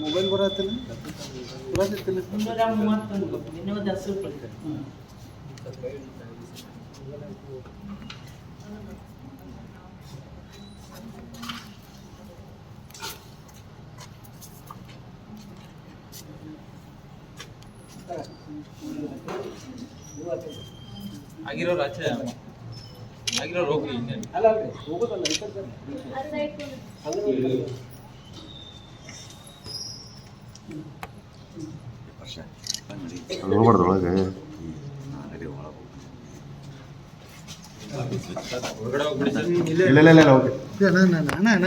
Mobile ಬರತ್ತಿಲ್ಲ ಬರತ್ತಿಲ್ಲ ಆಗಿರೋರು ಆಚೆ ಆಗಿರೋರು ಆಗಿರೋ ಇನ್ನೇನು? ಅಲ್ಲ ಹೋಗೋದಲ್ಲ ಒಳಗೆ ಇಲ್ಲ ಇಲ್ಲ ಇಲ್ಲ ಇಲ್ಲ ಓಕೆ ಅಣ್ಣ ಅಣ್ಣ.